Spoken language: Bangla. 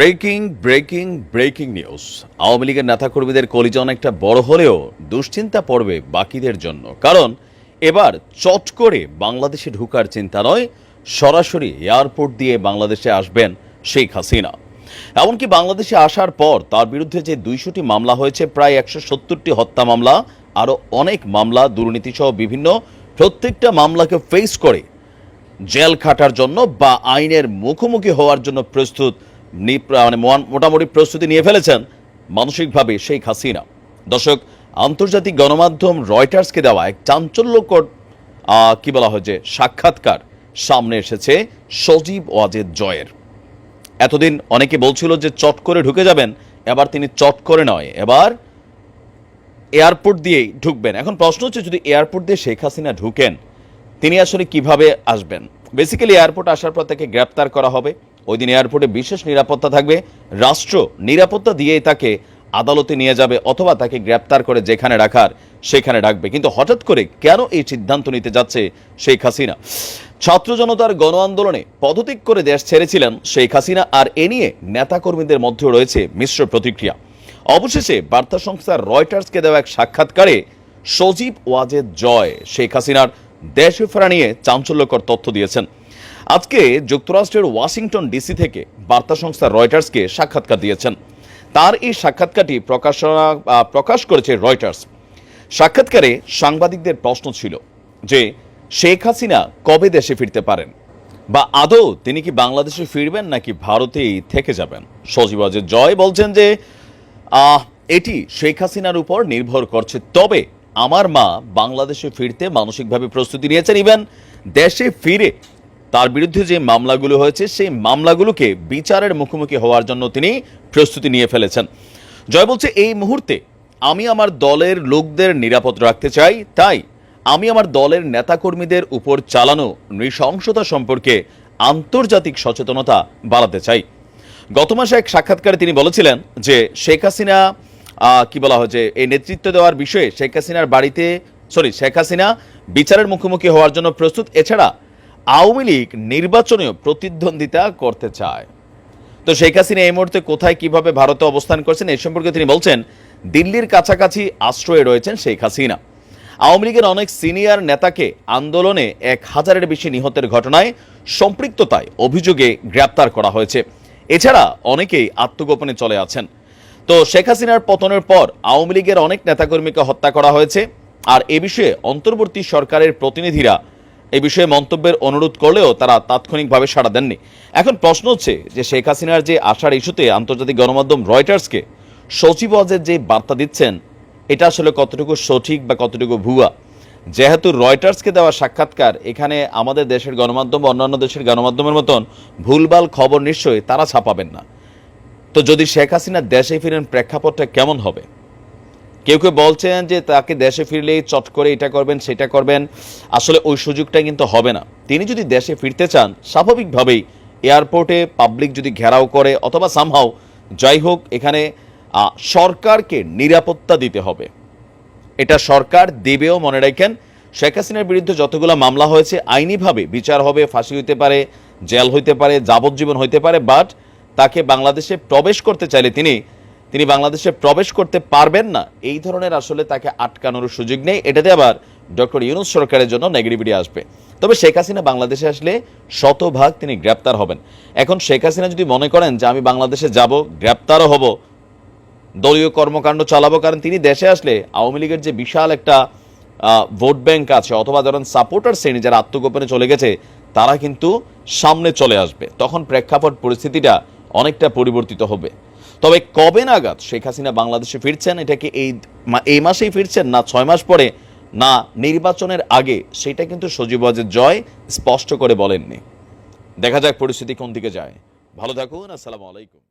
Breaking breaking breaking news. Awami লীগের নেতাকর্মীদের কলিজা অনেকটা বড় হলেও দুশ্চিন্তা পড়বে বাকিদের জন্য। কারণ এবার চট করে বাংলাদেশে ঢুকার চিন্তা নয়, সরাসরি এয়ারপোর্ট দিয়ে বাংলাদেশে আসবেন শেখ হাসিনা। এমনকি বাংলাদেশে আসার পর তার বিরুদ্ধে যে দুইশোটি মামলা হয়েছে, প্রায় একশো সত্তরটি হত্যা মামলা, আরও অনেক মামলা, দুর্নীতিসহ বিভিন্ন প্রত্যেকটা মামলাকে ফেস করে জেল খাটার জন্য বা আইনের মুখোমুখি হওয়ার জন্য প্রস্তুত মানে মোটামুটি প্রস্তুতি নিয়ে ফেলেছেন মানসিকভাবে শেখ হাসিনা। দর্শক, আন্তর্জাতিক গণমাধ্যম রয়টার্সকে দেওয়া এক চাঞ্চল্যকর কি বলা হয় যে, সাক্ষাৎকার সামনে এসেছে সজীব ওয়াজেদ জয়ের। এতদিন অনেকে বলছিল যে, চট করে ঢুকে যাবেন, এবার তিনি চট করে নয়, এবার এয়ারপোর্ট দিয়েই ঢুকবেন। এখন প্রশ্ন হচ্ছে, যদি এয়ারপোর্ট দিয়ে শেখ হাসিনা ঢুকেন, তিনি আসলে কীভাবে আসবেন? বেসিক্যালি এয়ারপোর্ট আসার পর তাকে গ্রেপ্তার করা হবে। ওই দিন এয়ারপোর্টে বিশেষ নিরাপত্তা থাকবে। রাষ্ট্র নিরাপত্তা দিয়েই তাকে আদালতে নিয়ে যাবে অথবা তাকে গ্রেপ্তার করে যেখানে রাখার সেখানে রাখবে। কিন্তু হঠাৎ করে কেন এই সিদ্ধান্ত নিতে যাচ্ছে শেখ হাসিনা? ছাত্র জনতার গণ আন্দোলনে পদত্যাগ করে দেশ ছেড়েছিলেন শেখ হাসিনা আর এ নিয়ে নেতাকর্মীদের মধ্যেও রয়েছে মিশ্র প্রতিক্রিয়া। অবশেষে বার্তা সংস্থা রয়টার্সকে দেওয়া এক সাক্ষাৎকারে সজীব ওয়াজেদ জয় শেখ হাসিনার দেশে ফেরা নিয়ে চাঞ্চল্যকর তথ্য দিয়েছেন। আজকে যুক্তরাষ্ট্রের ওয়াশিংটন ডিসি থেকে বার্তা সংস্থা রয়টার্সকে সাক্ষাৎকার দিয়েছেন। তার এই সাক্ষাৎকারটি প্রকাশনা প্রকাশ করেছে রয়টার্স। সাক্ষাৎকারে সাংবাদিকদের প্রশ্ন ছিল যে, শেখ হাসিনা কবে দেশে ফিরতে পারেন? বা আদৌ তিনি কি বাংলাদেশে ফিরবেন নাকি ভারতেই থেকে যাবেন? সজীব ওয়াজেদ জয় বলছেন যে এটি শেখ হাসিনার উপর নির্ভর করছে। তবে আমার মা বাংলাদেশে ফিরতে মানসিকভাবে প্রস্তুতি নিয়েছেন। ইভেন দেশে ফিরে তার বিরুদ্ধে যে মামলাগুলো হয়েছে, সেই মামলাগুলোকে বিচারের মুখোমুখি হওয়ার জন্য তিনি প্রস্তুতি নিয়ে ফেলেছেন। জয় বলছে, এই মুহূর্তে আমি আমার দলের লোকদের নিরাপদ রাখতে চাই। তাই আমি আমার দলের নেতাকর্মীদের উপর চালানো নৃশংসতা সম্পর্কে আন্তর্জাতিক সচেতনতা বাড়াতে চাই। গত মাসে এক সাক্ষাৎকারে তিনি বলেছিলেন যে, শেখ হাসিনা কি বলা হয় যে, এই নেতৃত্ব দেওয়ার বিষয়ে শেখ হাসিনার বাড়িতে সরি শেখ হাসিনা বিচারের মুখোমুখি হওয়ার জন্য প্রস্তুত। এছাড়া আওয়ামী লীগ নির্বাচনেও প্রতিদ্বন্দ্বিতা করতে চায়। তো শেখ হাসিনা এই মুহূর্তে কোথায় কীভাবে ভারতে অবস্থান করছেন এই সম্পর্কে তিনি বলছেন, দিল্লির কাছাকাছি আশ্রয়ে রয়েছেন শেখ হাসিনা। আওয়ামী লীগের অনেক সিনিয়র নেতাকে আন্দোলনে এক হাজারের বেশি নিহতের ঘটনায় সম্পৃক্ততায় অভিযোগে গ্রেপ্তার করা হয়েছে। এছাড়া অনেকেই আত্মগোপনে চলে আছেন। তো শেখ হাসিনার পতনের পর আওয়ামী লীগের অনেক নেতাকর্মীকে হত্যা করা হয়েছে। আর এ বিষয়ে অন্তর্বর্তী সরকারের প্রতিনিধিরা এ বিষয়ে মন্তব্যের অনুরোধ করলেও তারা তাৎক্ষণিকভাবে সাড়া দেননি। এখন প্রশ্ন হচ্ছে যে শেখ হাসিনার যে আসার ইস্যুতে আন্তর্জাতিক গণমাধ্যম রয়টার্সকে সচিব ওয়াজের যে বার্তা দিচ্ছেন, এটা আসলে কতটুকু সঠিক বা কতটুকু ভুয়া? যেহেতু রয়টার্সকে দেওয়া সাক্ষাৎকার, এখানে আমাদের দেশের গণমাধ্যম, অন্যান্য দেশের গণমাধ্যমের মতন ভুলভাল খবর নিশ্চয়ই তারা ছাপাবেন না। তো যদি শেখ হাসিনা দেশে ফিরেন, প্রেক্ষাপটটা কেমন হবে? কেউ কেউ বলছেন যে তাকে দেশে ফিরলেই চট করে এটা করবেন, সেটা করবেন। আসলে ওই সুযোগটা কিন্তু হবে না। তিনি যদি দেশে ফিরতে চান, স্বাভাবিকভাবেই এয়ারপোর্টে পাবলিক যদি ঘেরাও করে অথবা সামহাও যাই হোক, এখানে সরকারকে নিরাপত্তা দিতে হবে। এটা সরকার দেবেও মনে রাখেন। শেখ হাসিনার বিরুদ্ধে যতগুলো মামলা হয়েছে, আইনিভাবে বিচার হবে, ফাঁসি হইতে পারে, জেল হইতে পারে, যাবজ্জীবন হইতে পারে বাট তাকে বাংলাদেশে প্রবেশ করতে চাইলে তিনি তিনি বাংলাদেশে প্রবেশ করতে পারবেন না। এই ধরনের আসলে তাকে আটকানোর সুযোগ নেই। এটাতে আবার ডক্টর ইউনুস সরকারের জন্য নেগেটিভিটি আসবে। তবে শেখ হাসিনা বাংলাদেশে আসলে শতভাগ তিনি গ্রেপ্তার হবেন। এখন শেখ হাসিনা যদি মনে করেন যে আমি বাংলাদেশে যাব, গ্রেপ্তারও হব, দলীয় কর্মকাণ্ড চালাবো, কারণ তিনি দেশে আসলে আওয়ামী লীগের যে বিশাল একটা ভোট ব্যাংক আছে, অথবা ধরেন সাপোর্টার শ্রেণি যারা আত্মগোপনে চলে গেছে, তারা কিন্তু সামনে চলে আসবে। তখন প্রেক্ষাপট পরিস্থিতিটা অনেকটা পরিবর্তিত হবে। তবে কবে নাগাদ শেখ হাসিনা বাংলাদেশে ফিরছেন, এটাকে এই এই মাসেই ফিরছেন না ছয় মাস পরে, না নির্বাচনের আগে, সেটা কিন্তু সজীব ওয়াজের জয় স্পষ্ট করে বলেননি। দেখা যাক পরিস্থিতি কোন দিকে যায়। ভালো থাকুন, আসসালামু আলাইকুম।